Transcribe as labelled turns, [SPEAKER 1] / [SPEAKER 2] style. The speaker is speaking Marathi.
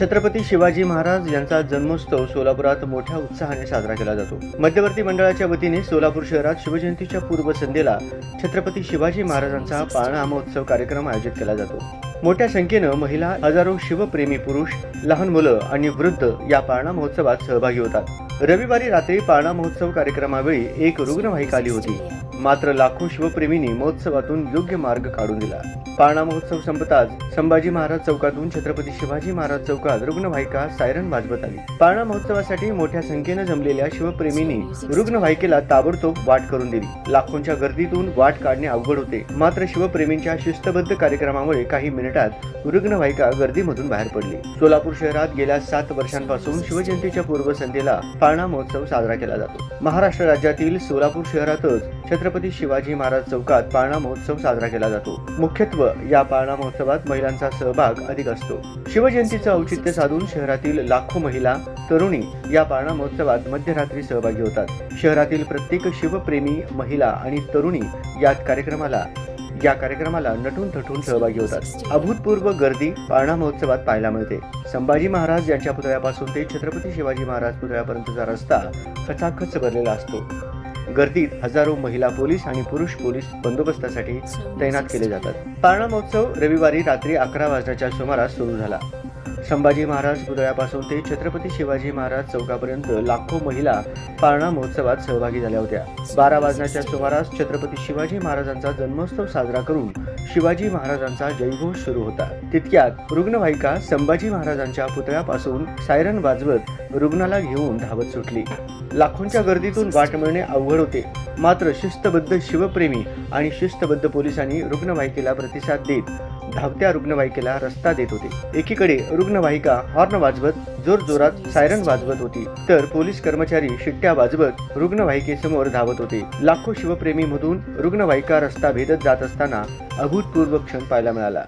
[SPEAKER 1] छत्रपती शिवाजी महाराज यांचा जन्मोत्सव सोलापुरात मोठ्या उत्साहाने साजरा केला जातो. मध्यवर्ती मंडळाच्या वतीने सोलापूर शहरात शिवजयंतीच्या पूर्वसंध्येला छत्रपती शिवाजी महाराजांचा पाळणा महोत्सव कार्यक्रम आयोजित केला जातो. मोठ्या संख्येनं महिला हजारो शिवप्रेमी पुरुष लहान मुलं आणि वृद्ध या पाळणा महोत्सवात सहभागी होतात. रविवारी रात्री पाळणा महोत्सव कार्यक्रमावेळी एक रुग्णवाहिका आली होती. मात्र लाखो शिवप्रेमींनी महोत्सवातून योग्य मार्ग काढून दिला. पाळणा महोत्सव संपताच संभाजी महाराज चौकातून छत्रपती शिवाजी महाराज चौकात रुग्णवाहिका सायरन वाजवत आली. पाळणा महोत्सवासाठी मोठ्या संख्येनं जमलेल्या शिवप्रेमींनी रुग्णवाहिकेला ताबडतोब वाट करून दिली. लाखोंच्या गर्दीतून वाट काढणे अवघड होते. मात्र शिवप्रेमींच्या शिस्तबद्ध कार्यक्रमामुळे काही मिनिटात रुग्णवाहिका गर्दीमधून बाहेर पडली. सोलापूर शहरात गेल्या सात वर्षांपासून शिवजयंतीच्या पूर्वसंध्येला पाळणा महोत्सव साजरा केला जातो. महाराष्ट्र राज्यातील सोलापूर शहरातच छत्रपती शिवाजी महाराज चौकात पाळणा महोत्सव साजरा केला जातो. मुख्यत्व या पाळणा महोत्सवात महिलांचा सहभाग अधिक असतो. शिवजयंतीचं औचित्य साधून शहरातील लाखो महिला तरुणी या पाळणा महोत्सवात मध्यरात्री सहभागी होतात. शहरातील प्रत्येक शिवप्रेमी महिला आणि तरुणी या कार्यक्रमाला या कार्यक्रमाला नटून थटून सहभागी होतात. अभूतपूर्व गर्दी पाळणा महोत्सवात पाहायला मिळते. संभाजी महाराज यांच्या पुतळ्यापासून ते छत्रपती शिवाजी महाराज पुतळ्यापर्यंतचा रस्ता खचाखच भरलेला असतो. गर्दीत हजारो महिला पोलीस आणि पुरुष पोलीस बंदोबस्तासाठी तैनात केले जातात. पारणा महोत्सव रविवारी रात्री अकरा वाजण्याच्या सुमारास सुरू झाला. संभाजी महाराज पुतळ्यापासून ते छत्रपती शिवाजी महाराज चौकापर्यंत लाखो महिला पाळणा महोत्सवात सहभागी झाल्या होत्या. बारा वाजण्याच्या सुमारास छत्रपती शिवाजी महाराजांचा जन्मोत्सव साजरा करून शिवाजी महाराजांचा जयघोष सुरू होता. तितक्यात रुग्णवाहिका संभाजी महाराजांच्या पुतळ्यापासून सायरन वाजवत रुग्णाला घेऊन धावत सुटली. लाखोंच्या गर्दीतून वाट मिळणे अवघड होते. मात्र शिस्तबद्ध शिवप्रेमी आणि शिस्तबद्ध पोलिसांनी रुग्णवाहिकेला प्रतिसाद देत धावत्या रुग्णवाहिकेला रस्ता देत होते. एकीकडे रुग्णवाहिका हॉर्न वाजवत जोरजोरात सायरन वाजवत होती. तर पोलीस कर्मचारी शिट्ट्या वाजवत रुग्णवाहिकेसमोर धावत होते. लाखो शिवप्रेमी मधून रुग्णवाहिका रस्ता भेदत जात असताना अभूतपूर्व क्षण पाहायला मिळाला.